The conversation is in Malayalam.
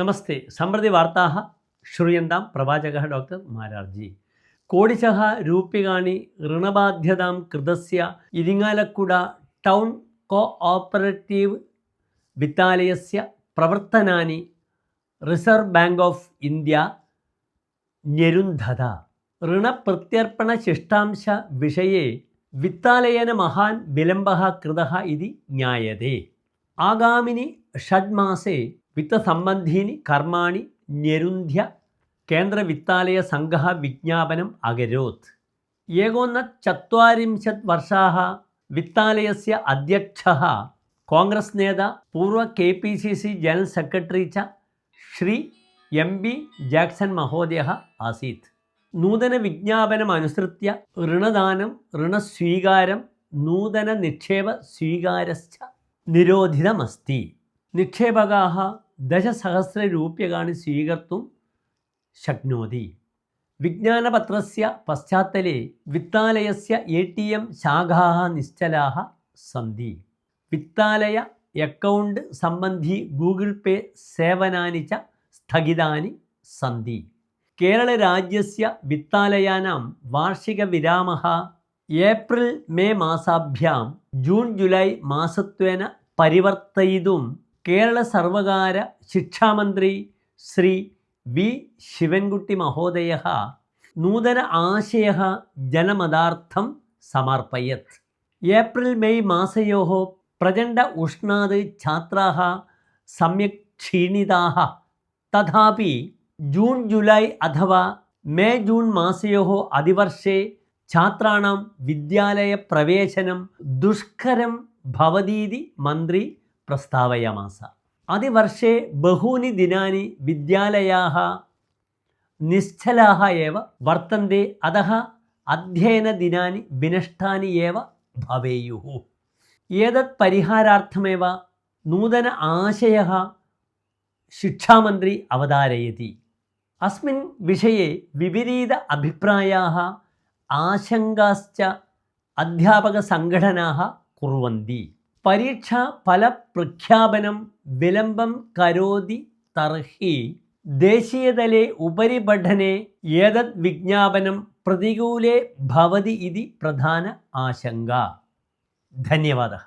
നമസ്തേ. സമൃദ്ധി വാർത്താ ശ്രൂയന്താം പ്രവാചക ഡോക്ടർ മാരാർജി. കോടിശ രൂപ്യകാണി ഋണബാധ്യതാം കൃതസ്യ ഇരിങ്ങാലക്കുട ടൗൺ കോ ഓപ്പറേറ്റീവ് വിത്താലയസ്യ പ്രവർത്തനാനി റിസർവ് ബാങ്ക് ഓഫ് ഇന്ത്യ ഞെരുന്ധത. ഋണപ്രത്യർപ്പണ ശിഷ്ടാംശ വിഷയെ വിത്താലയന മഹാൻ വിലംബ കൃത ഇതി ജ്ഞായതേ ആഗാമിനി ഷഡ്മാസേ വിത്തസംബന്ധീനി കർമാണി ഞെരുന്ധ്യ കേന്ദ്ര വിത്താലയ സംഘ വിജ്ഞാപനം അകരോത്. ഏകോന്ന ചത്വരിംശത് വർഷാഹ വിത്താലയസ്യ അധ്യക്ഷ കോൺഗ്രസ് നേതാ പൂർവ K P C C general secretary ച ശ്രീ എം ബി ജാക്സൺ മഹോദയ ആസീത്. നൂതന വിജ്ഞാപനം അനുസൃത്യ ഋണദാനം ഋണസ്വീകാരം നൂതന നിക്ഷേപ സ്വീകാരശ്ച നിരോധിതമസ്തി. നിക്ഷേപകാ ദശസഹസ്ര രൂപ്യകാണി സ്വീകർത്തും ശക്നോതി. വിജ്ഞാനപത്രസ്യ പശ്ചാത്തലെ വിത്താലയസ്യ എ ടി എം ശാഖാ നിശ്ചലാഹ സന്ധി. വിത്താലയ അക്കൗണ്ട് സംബന്ധി ഗൂഗിൾ പേ സേവനാനി ച സ്ഥഗിതാനി സന്ധി. കേരളരാജ്യസ്യ വിത്താലയാനാം വാർഷികവിരാമ ഏപ്രിൽ മേ മാസാഭ്യാം ജൂൺ ജൂലൈ മാസത്വേന പരിവർത്തയിതും കേരള സർവകാര ശിക്ഷാമന്ത്രി ശ്രീ വി. ശിവൻകുട്ടി മഹോദയ നൂതന ആശയ ജനമതാർത്ഥം സമർപ്പയത് ഏപ്രിൽ മെയ് മാസയോ പ്രചണ്ഡ ഉഷ്ണാത് ഛാത്രാ സമ്യക് ക്ഷീണിതാ തഥാപി ജൂൺ ജൂലൈ അഥവാ മേ ജൂൺ മാസയോ അതിവർഷേ വിദ്യാലയ പ്രവേശനം ദുഷ്കരം ഭവതീതി മന്ത്രി പ്രസ്താവയാമാസ. അതിവർഷേ ബഹൂനി ദിനാനി വിദ്യാലയാഹ നിശ്ചലാഹ ഏവ വർത്തന്തെ അതഹ അധ്യയന ദിനാനി വിനഷ്ടാനി ഏവ ഭവേയുഹു. ഏതത് പരിഹാരാർത്ഥമേവ? നൂതന ആശയ ശിക്ഷാമന്ത്രി അവതാരയതി. അസ്മിൻ വിഷയെ വിപരീത അഭിപ്രായാ ആശങ്കാശ്ച അധ്യാപക സംഘടനാ കുറുവന്തി. അധ്യാപകസംഘടനാः ഫല പ്രഖ്യാപനം വിലംബം കരോതി തർഹി ദേശീയതലെ ഉപരിപഠനെ ഏതത് വിജ്ഞാപനം പ്രതികൂലേ ഭവതി ഇതി പ്രധാന ആശങ്ക. ധന്യവാദः